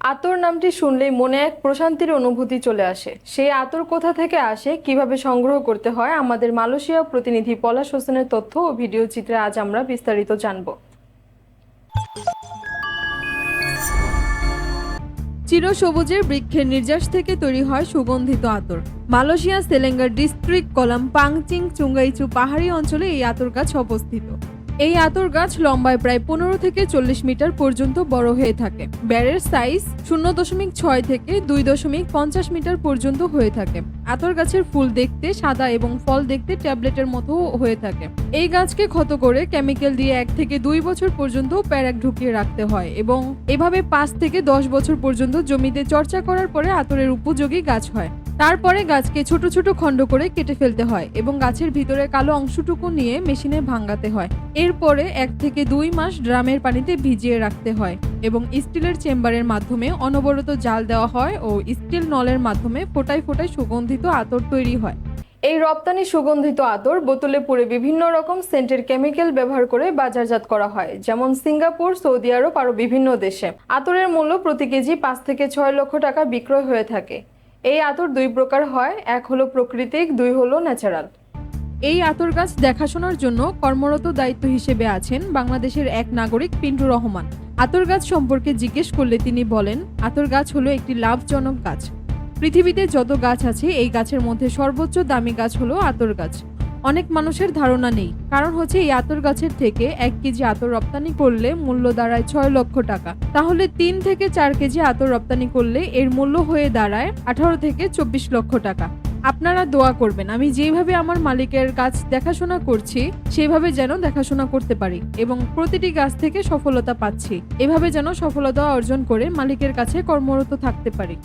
আতর নামটি শুনলেই মনে এক প্রশান্তির অনুভূতি চলে আসে। সেই আতর কোথা থেকে আসে, কীভাবে সংগ্রহ করতে হয়, আমাদের মালয়েশিয়া প্রতিনিধি পলাশ হোসেনের তথ্য ও ভিডিও চিত্রে আজ আমরা বিস্তারিত জানব। চিরসবুজের বৃক্ষের নির্যাস থেকে তৈরি হয় সুগন্ধিত আতর। মালয়েশিয়া সেলেঙ্গার ডিস্ট্রিক্ট কলাম পাংচিং চুঙ্গাইচু পাহাড়ি অঞ্চলে এই আতর গাছ অবস্থিত। এই আতর গাছ লম্বায় প্রায় পনেরো থেকে চল্লিশ মিটার পর্যন্ত বড় হয়ে থাকে। ব্যারের সাইজ শূন্য দশমিক ছয় থেকে দুই দশমিক পঞ্চাশ মিটার পর্যন্ত হয়ে থাকে। আতর গাছের ফুল দেখতে সাদা এবং ফল দেখতে ট্যাবলেটের মতো হয়ে থাকে। এই গাছকে ক্ষত করে কেমিক্যাল দিয়ে এক থেকে দুই বছর পর্যন্ত প্যারাক ঢুকিয়ে রাখতে হয় এবং এভাবে পাঁচ থেকে দশ বছর পর্যন্ত জমিতে চর্চা করার পরে আতরের উপযোগী গাছ হয়। তারপরে গাছকে ছোট ছোট খণ্ড করে কেটে ফেলতে হয় এবং গাছের ভিতরে কালো অংশটুকু নিয়ে মেশিনে ভাঙাতে হয়। এরপরে এক থেকে দুই মাস ড্রামের পানিতে ভিজিয়ে রাখতে হয় এবং স্টিলের চেম্বারের মাধ্যমে অনবরত জাল দেওয়া হয় ও স্টিল নলের মাধ্যমে ফোটায় ফোটায় সুগন্ধিত আতর তৈরি হয়। এই রপ্তানি সুগন্ধিত আতর বোতলে পুরে বিভিন্ন রকম সেন্টের কেমিক্যাল ব্যবহার করে বাজারজাত করা হয়, যেমন সিঙ্গাপুর, সৌদি আরব আরও বিভিন্ন দেশে। আতরের মূল্য প্রতি কেজি পাঁচ থেকে ছয় লক্ষ টাকা বিক্রয় হয়ে থাকে। এই আতর দুই প্রকার হয়, এক হলো প্রাকৃতিক, দুই হলো ন্যাচারাল এই আতর গাছ দেখাশোনার জন্য কর্মরত দায়িত্ব হিসেবে আছেন বাংলাদেশের এক নাগরিক পিন্টু রহমান। আতর গাছ সম্পর্কে জিজ্ঞেস করলে তিনি বলেন, আতর গাছ হলো একটি লাভজনক গাছ। পৃথিবীতে যত গাছ আছে, এই গাছের মধ্যে সর্বোচ্চ দামি গাছ হলো আতর গাছ। অনেক মানুষের ধারণা নেই। কারণ হচ্ছে এই আতর গাছের থেকে এক কেজি আতর রপ্তানি করলে মূল্য দাঁড়ায় ছয় লক্ষ টাকা। তাহলে তিন থেকে চার কেজি আতর রপ্তানি করলে এর মূল্য হয়ে দাঁড়ায় আঠারো থেকে চব্বিশ লক্ষ টাকা। আপনারা দোয়া করবেন, আমি যেভাবে আমার মালিকের গাছ দেখাশোনা করছি, সেভাবে যেন দেখাশোনা করতে পারি এবং প্রতিটি গাছ থেকে সফলতা পাচ্ছি। এভাবে যেন সফলতা অর্জন করে মালিকের কাছে কর্মরত থাকতে পারি।